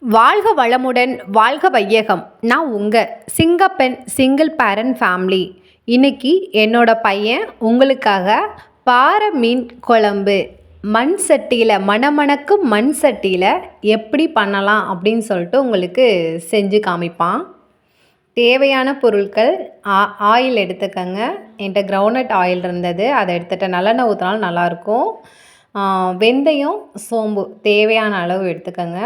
வாழ்க வளமுடன் வாழ்க வையகம். நான் உங்கள் சிங்கப்பெண் சிங்கிள் பேரண்ட் ஃபேமிலி இன்னைக்கு என்னோட பையன் உங்களுக்காக பாறை மீன் குழம்பு. மண் சட்டியில் மணமணக்கும் மண் சட்டியில் எப்படி பண்ணலாம் அப்படின்னு சொல்லிட்டு உங்களுக்கு செஞ்சு காமிப்பான். தேவையான பொருட்கள் ஆ ஆயில் எடுத்துக்கங்க. என்கிட்ட கிரவுண்ட்நட் ஆயில் இருந்தது. அதை எடுத்துகிட்டு நல்லெண்ணெய் ஊற்றினாலும் நல்லாயிருக்கும் வெந்தயம் சோம்பு தேவையான அளவு எடுத்துக்கங்க.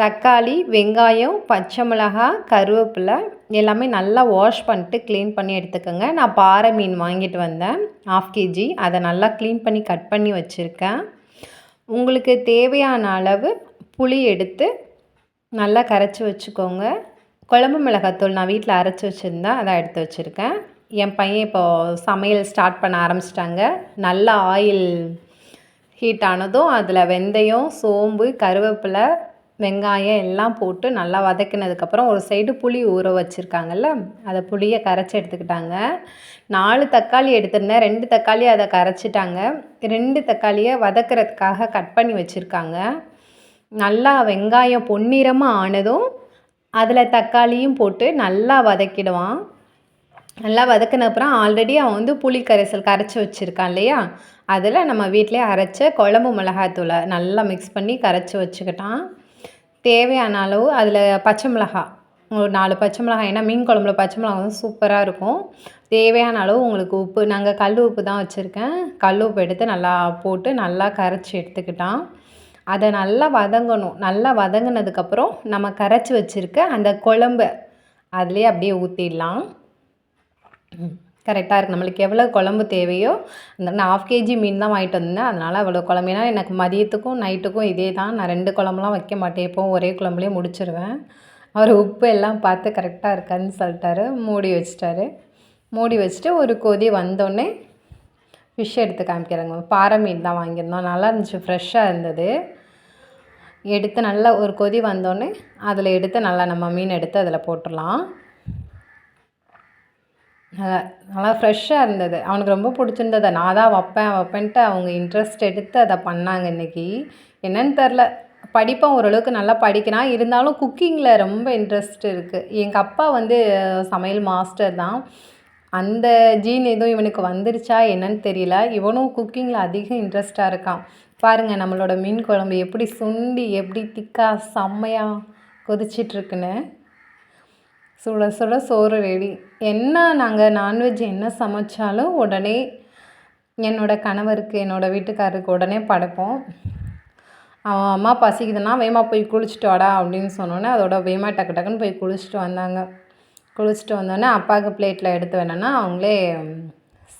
தக்காளி வெங்காயம் பச்சை மிளகாய் கருவேப்பிலை எல்லாமே நல்லா வாஷ் பண்ணிட்டு க்ளீன் பண்ணி எடுத்துக்கோங்க. நான் பாறை மீன் வாங்கிட்டு வந்தேன். ஆஃப் கேஜி அதை நல்லா க்ளீன் பண்ணி கட் பண்ணி வச்சுருக்கேன். உங்களுக்கு தேவையான அளவு புளி எடுத்து நல்லா கரைச்சி வச்சுக்கோங்க. குழம்பு மிளகாத்தூள் நான் வீட்டில் அரைச்சி வச்சுருந்தேன் அதை எடுத்து வச்சுருக்கேன். என் பையன் இப்போது சமையல் ஸ்டார்ட் பண்ண ஆரம்பிச்சிட்டாங்க. நல்லா ஆயில் ஹீட் ஆனதும் அதில் வெந்தயம் சோம்பு கருவேப்பிலை வெங்காயம் எல்லாம் போட்டு நல்லா வதக்கினதுக்கப்புறம் ஒரு சைடு புளி ஊற வச்சுருக்காங்கல்ல அதை புளியை கரைச்சி எடுத்துக்கிட்டாங்க. நாலு தக்காளி எடுத்திருந்தேன். ரெண்டு தக்காளி அதை கரைச்சிட்டாங்க. ரெண்டு தக்காளியை வதக்கிறதுக்காக கட் பண்ணி வச்சுருக்காங்க. நல்லா வெங்காயம் பொன்னிறமாக ஆனதும் அதில் தக்காளியும் போட்டு நல்லா வதக்கிடுவான். நல்லா வதக்கின அப்புறம் ஆல்ரெடி அவன் வந்து புளி கரைசல் கரைச்சி வச்சுருக்கான் இல்லையா? அதில் நம்ம வீட்டிலே அரைச்ச குழம்பு மிளகாத்தூளை நல்லா மிக்ஸ் பண்ணி கரைச்சி வச்சுக்கிட்டான். தேவையான அளவு அதில் பச்சை மிளகாய் ஒரு நாலு பச்சை மிளகாய் ஏன்னா மீன் குழம்புல பச்சை மிளகாய் வந்து சூப்பராக இருக்கும். தேவையான அளவு உங்களுக்கு உப்பு நாங்கள் கல் உப்பு தான் வச்சுருக்கேன். கல் உப்பு எடுத்து நல்லா போட்டு நல்லா கரைச்சி எடுத்துக்கிட்டான். அதை நல்லா வதங்கணும். நல்லா வதங்கினதுக்கப்புறம் நம்ம கரைச்சி வச்சுருக்க அந்த குழம்பு அதுலேயே அப்படியே ஊற்றிடலாம் கரெக்டாக இருக்குது நம்மளுக்கு எவ்வளோ குழம்பு தேவையோ அந்த நான் ஆஃப் கேஜி மீன் தான் வாங்கிட்டு வந்தேன். அதனால் அவ்வளோ குழம்பு. ஏன்னா எனக்கு மதியத்துக்கும் நைட்டுக்கும் இதே தான். நான் ரெண்டு குழம்புலாம் வைக்க மாட்டேன். எப்போவும் ஒரே குழம்புலேயே முடிச்சிருவேன். அவர் உப்பு எல்லாம் பார்த்து கரெக்டாக இருக்கான்னு சொல்லிட்டாரு. மூடி வச்சிட்டாரு. மூடி வச்சுட்டு ஒரு கொதி வந்தோடனே ஃபிஷ் எடுத்து காமிக்கிறாங்க. பாறை மீன் தான் வாங்கியிருந்தோம். நல்லா இருந்துச்சு. ஃப்ரெஷ்ஷாக இருந்தது. எடுத்து நல்லா ஒரு கொதி வந்தோடனே அதில் எடுத்து நல்லா நம்ம மீன் எடுத்து அதில் போட்டுடலாம். நல்லா ஃப்ரெஷ்ஷாக இருந்தது. அவனுக்கு ரொம்ப பிடிச்சிருந்தது. நான் தான் வைப்பேன் வைப்பேன்ட்டு அவங்க இன்ட்ரெஸ்ட் எடுத்து அதை பண்ணாங்க இன்றைக்கி என்னன்னு தெரில படிப்பேன் ஓரளவுக்கு நல்லா படிக்கிறான். இருந்தாலும் குக்கிங்கில் ரொம்ப இன்ட்ரெஸ்ட் இருக்குது எங்கள் அப்பா வந்து சமையல் மாஸ்டர் தான். அந்த ஜீன் எதுவும் இவனுக்கு வந்துருச்சா என்னன்னு தெரியல. இவனும் குக்கிங்கில் அதிக இன்ட்ரெஸ்ட்டாக இருக்கான். பாருங்கள் நம்மளோட மீன் குழம்பு எப்படி சுண்டி எப்படி திக்காக செம்மையாக கொதிச்சிட்ருக்குன்னு சுட சுட சோறு ரெடி. என்ன நாங்கள் நான்வெஜ் என்ன சமைச்சாலும் உடனே என்னோடய கணவருக்கு என்னோடய வீட்டுக்காரருக்கு உடனே படைப்போம். அவன் அம்மா பசிக்குதுன்னா வேமா போய் குளிச்சுட்டு வாடா அப்படின்னு சொன்னோன்னே அதோட வேமா டக்கு டக்குன்னு போய் குளிச்சுட்டு வந்தாங்க. குளிச்சுட்டு வந்தோடனே அப்பாவுக்கு பிளேட்டில் எடுத்து வேணுன்னா அவங்களே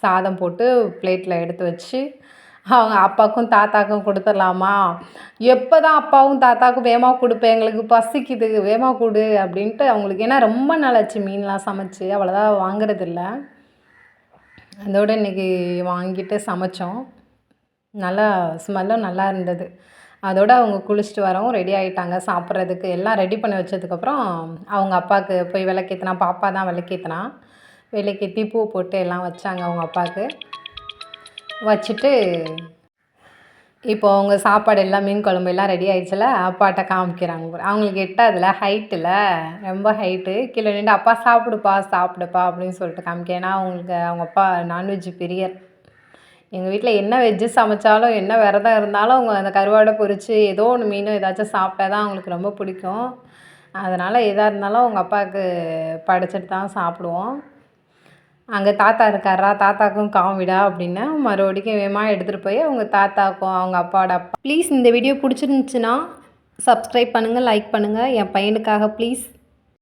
சாதம் போட்டு பிளேட்டில் எடுத்து வச்சு அவங்க அப்பாவுக்கும் தாத்தாக்கும் கொடுத்துடலாமா? எப்போ தான் அப்பாவும் தாத்தாக்கும் வேமா கொடுப்பேன் எங்களுக்கு பசிக்குது வேமா கொடு அப்படின்ட்டு அவங்களுக்கு ஏன்னா ரொம்ப நாளாச்சு மீன்லாம் சமைச்சு அவ்வளோதான் வாங்குறதில்ல. அதோடு இன்றைக்கி வாங்கிட்டு சமைச்சோம். நல்லா ஸ்மெல்லும் நல்லா இருந்தது. அதோடு அவங்க குளிச்சுட்டு வரவும் ரெடி ஆகிட்டாங்க சாப்பிட்றதுக்கு எல்லாம் ரெடி பண்ணி வச்சதுக்கப்புறம் அவங்க அப்பாவுக்கு போய் விளக்கேற்றினா பாப்பா தான் விளக்கேற்றினா விளக்கேற்றி பூ போட்டு எல்லாம் வச்சாங்க அவங்க அப்பாவுக்கு வச்சுட்டு இப்போ அவங்க சாப்பாடு எல்லாம் மீன் குழம்பு எல்லாம் ரெடி ஆயிடுச்சுல அப்பாட்ட காமிக்கிறாங்க அவங்களுக்கு எட்டாதுல ஹைட்டில் ரொம்ப ஹைட்டு கீழே நின்று அப்பா சாப்பிடுப்பா சாப்பிடுப்பா அப்படின்னு சொல்லிட்டு காமிக்க. ஏன்னா அவங்களுக்கு அவங்க அப்பா நான்வெஜ் பிரியர். எங்கள் வீட்டில் என்ன வெஜ்ஜு சமைச்சாலும் என்ன விரதம் இருந்தாலும் அவங்க அந்த கருவாடை பொரித்து ஏதோ ஒன்று மீனும் ஏதாச்சும் சாப்பிட்டா தான் அவங்களுக்கு ரொம்ப பிடிக்கும். அதனால் எதாக இருந்தாலும் அவங்க அப்பாவுக்கு படைச்சிட்டு தான் சாப்பிடுவோம். அங்கே தாத்தா இருக்காரா? தாத்தாக்கும் காமிடா அப்படின்னா மறுபடிக்கும் வேகமாக எடுத்துகிட்டு போய் அவங்க தாத்தாக்கும் அவங்க அப்பாவோட அப்பா. ப்ளீஸ் இந்த வீடியோ பிடிச்சிருந்துச்சுன்னா சப்ஸ்கிரைப் பண்ணுங்கள் லைக் பண்ணுங்கள் என் பையனுக்காக ப்ளீஸ்